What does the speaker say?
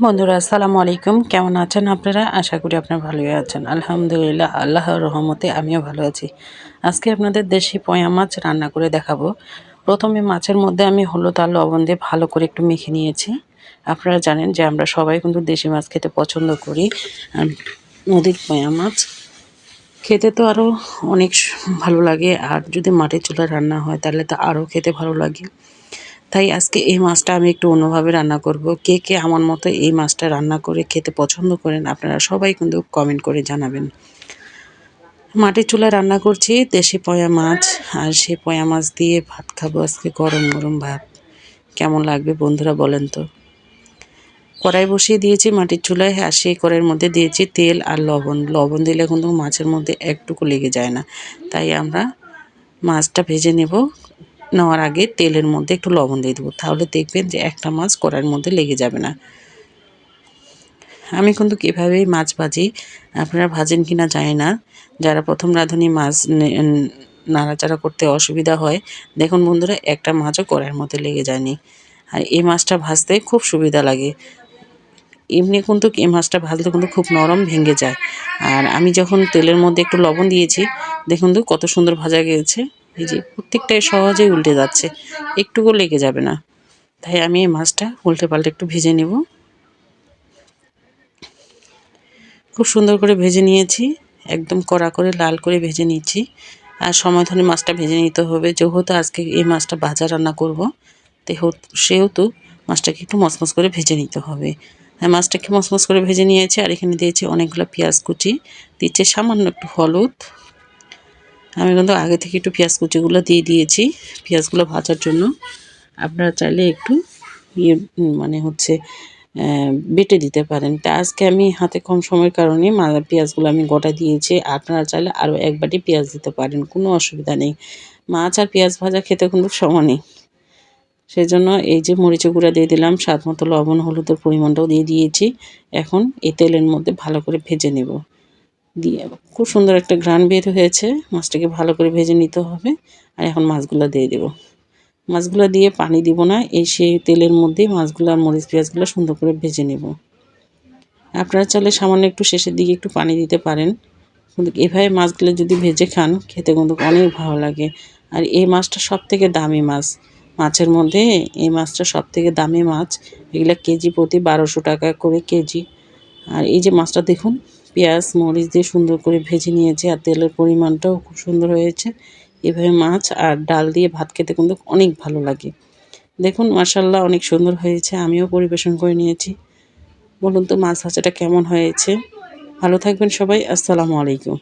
বন্ধুরা, আসসালামু আলাইকুম। কেমন আছেন আপনারা? আশা করি আপনারা ভালোই আছেন। আলহামদুলিল্লাহ, আল্লাহর রহমতে আমিও ভালো আছি। আজকে আপনাদের দেশি পয়া মাছ রান্না করে দেখাবো। প্রথমে মাছের মধ্যে আমি হলুদ আর লবণ দিয়ে ভালো করে একটু মেখে নিয়েছি। আপনারা জানেন যে আমরা সবাই কিন্তু দেশি মাছ খেতে পছন্দ করি। আর নদীর পয়া মাছ খেতে তো আরও অনেক ভালো লাগে। আর যদি মাটির চুলা রান্না হয়, তাহলে তো আরও খেতে ভালো লাগে। তাই আজকে এই মাছটা আমি একটু অন্যভাবে রান্না করব। কে কে আমার মতো এই মাছটা রান্না করে খেতে পছন্দ করেন, আপনারা সবাই কিন্তু কমেন্ট করে জানাবেন। মাটির চুলায় রান্না করছি, দেশি পয়া মাছ, আর সেই পয়া মাছ দিয়ে ভাত খাব আজকে গরম গরম ভাত। কেমন লাগবে বন্ধুরা বলেন তো। কড়াই বসিয়ে দিয়েছি মাটির চুলায়, আর সেই কড়াইয়ের মধ্যে দিয়েছি তেল আর লবণ। লবণ দিলে কিন্তু মাছের মধ্যে একটুকু লেগে যায় না। তাই আমরা মাছটা ভেজে নেব। নেওয়ার আগে তেলের মধ্যে একটু লবণ দিয়ে দেবো। তাহলে দেখবেন যে একটা মাছ কড়াইয়ের মধ্যে লেগে যাবে না। আমি কিন্তু কীভাবেই মাছ ভাজি, আপনারা ভাজেন কি না জানি না। যারা প্রথম রাঁধুনি মাছ নাড়াচাড়া করতে অসুবিধা হয়, দেখুন বন্ধুরা, একটা মাছও কড়াইয়ের মধ্যে লেগে যায়নি। আর এই মাছটা ভাজতে খুব সুবিধা লাগে। এমনি কিন্তু এই মাছটা ভাজলে কিন্তু খুব নরম ভেঙে যায়। আর আমি যখন তেলের মধ্যে একটু লবণ দিয়েছি, দেখুন তো কত সুন্দর ভাজা গিয়েছে এই যে প্রত্যেকটাই সহজেই উল্টে যাচ্ছে। একটুকু লেগে যাবে না। তাই আমি এই মাছটা উল্টে পাল্টে একটু ভেজে নেব। খুব সুন্দর করে ভেজে নিয়েছি। একদম কড়া করে লাল করে ভেজে নিয়েছি আর সময় ধরে মাছটা ভেজে নিতে হবে। যেহেতু আজকে এই মাছটা ভাজা রান্না করব সেহেতু মাছটাকে একটু মচমচ করে ভেজে নিতে হবে। হ্যাঁ মাছটাকে মচমচ করে ভেজে নিয়েছি। আর এখানে দিয়েছি অনেকগুলো পেঁয়াজ কুচি। দিচ্ছে সামান্য একটু হলুদ। আমি কিন্তু আগে থেকে একটু পেঁয়াজ কুচিগুলো দিয়ে দিয়েছি, পেঁয়াজগুলো ভাজার জন্য। আপনারা চাইলে একটু ইয়ে মানে হচ্ছে বেটে দিতে পারেন। তা আজকে আমি হাতে কম সময়ের কারণে পেঁয়াজগুলো আমি গোটা দিয়েছি। আপনারা চাইলে আরও এক বাটি পেঁয়াজ দিতে পারেন, কোনো অসুবিধা নেই। মাছ আর পেঁয়াজ ভাজা খেতে কিন্তু সমানই সেই জন্য এই যে মরিচ গুঁড়া দিয়ে দিলাম, স্বাদ মতো লবণ, হলুদের পরিমাণটাও দিয়ে দিয়েছি। এখন এই তেলের মধ্যে ভালো করে ভেজে নেব। দিয়ে খুব সুন্দর একটা ঘ্রাণ বের হয়েছে। মাছটাকে ভালো করে ভেজে নিতে হবে। আর এখন মাছগুলো দিয়ে দেব। মাছগুলো দিয়ে পানি দিব না। এই সেই তেলের মধ্যেই মাছগুলো আর মরিচ পেঁয়াজগুলো সুন্দর করে ভেজে নেব। আপনারা চাইলে সামান্য একটু শেষের দিকে একটু পানি দিতে পারেন। কিন্তু এভাবে মাছগুলো যদি ভেজে খান, খেতে কিন্তু অনেক ভালো লাগে। আর এই মাছটা সব থেকে দামি মাছ। মাছের মধ্যে এই মাছটা সব থেকে দামি মাছ। এগুলো কেজি প্রতি বারোশো টাকা করে কেজি। আর এই যে মাছটা দেখুন পেঁয়াজ, মরিচ দিয়ে সুন্দর করে ভেজে নিয়েছে আর তেলের পরিমাণটাও খুব সুন্দর হয়েছে। এভাবে মাছ আর ডাল দিয়ে ভাত খেতে কিন্তু অনেক ভালো লাগে। দেখুন মাসাল্লাহ অনেক সুন্দর হয়েছে, আমিও পরিবেশন করে নিয়েছি। বলুন তো, মাছ ভাজাটা কেমন হয়েছে? ভালো থাকবেন সবাই, আসসালামু আলাইকুম।